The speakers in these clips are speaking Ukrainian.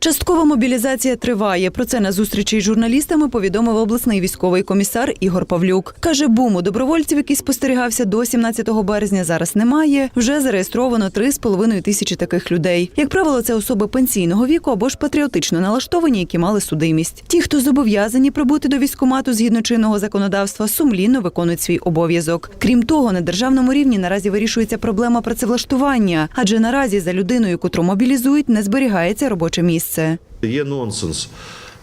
Часткова мобілізація триває. Про це на зустрічі з журналістами повідомив обласний військовий комісар Ігор Павлюк. Каже, буму добровольців, який спостерігався до 17 березня, зараз немає. Вже зареєстровано 3,5 тисячі таких людей. Як правило, це особи пенсійного віку або ж патріотично налаштовані, які мали судимість. Ті, хто зобов'язані прибути до військкомату згідно чинного законодавства, сумлінно виконують свій обов'язок. Крім того, на державному рівні наразі вирішується проблема працевлаштування, адже наразі за людиною, котру мобілізують, не зберігається робоче місце. Є нонсенс.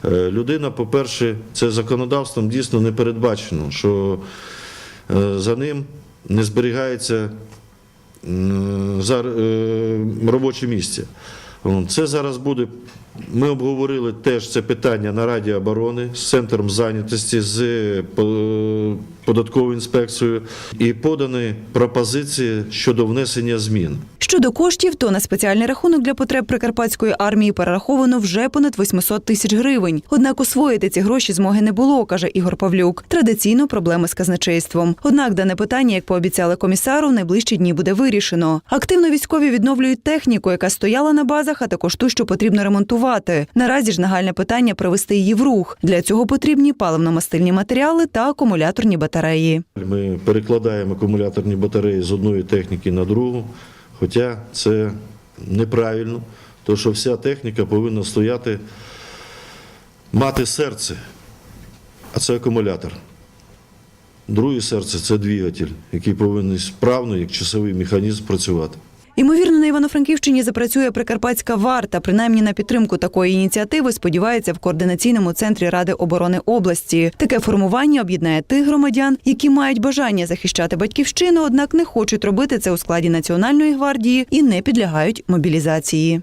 Е, Людина, по-перше, це законодавством дійсно не передбачено, що е, за ним не зберігається е, робоче місце. Це зараз буде. Ми обговорили теж це питання на Раді оборони з центром зайнятості, з податковою інспекцією і подані пропозиції щодо внесення змін. Щодо коштів, то на спеціальний рахунок для потреб прикарпатської армії перераховано вже понад 800 тисяч гривень. Однак освоїти ці гроші змоги не було, каже Ігор Павлюк. Традиційно проблеми з казначейством. Однак дане питання, як пообіцяли комісару, в найближчі дні буде вирішено. Активно військові відновлюють техніку, яка стояла на базах, а також ту, що потрібно ремонтувати. Наразі ж нагальне питання привести її в рух. Для цього потрібні паливно-мастильні матеріали та акумуляторні батареї. Ми перекладаємо акумуляторні батареї з одної техніки на другу, хоча це неправильно, тому що вся техніка повинна стояти, мати серце, а це акумулятор. Друге серце це двигатель, який повинен справно, як часовий механізм, працювати. Ймовірно, на Івано-Франківщині запрацює прикарпатська варта. Принаймні на підтримку такої ініціативи сподівається в координаційному центрі Ради оборони області. Таке формування об'єднає тих громадян, які мають бажання захищати батьківщину, однак не хочуть робити це у складі національної гвардії і не підлягають мобілізації.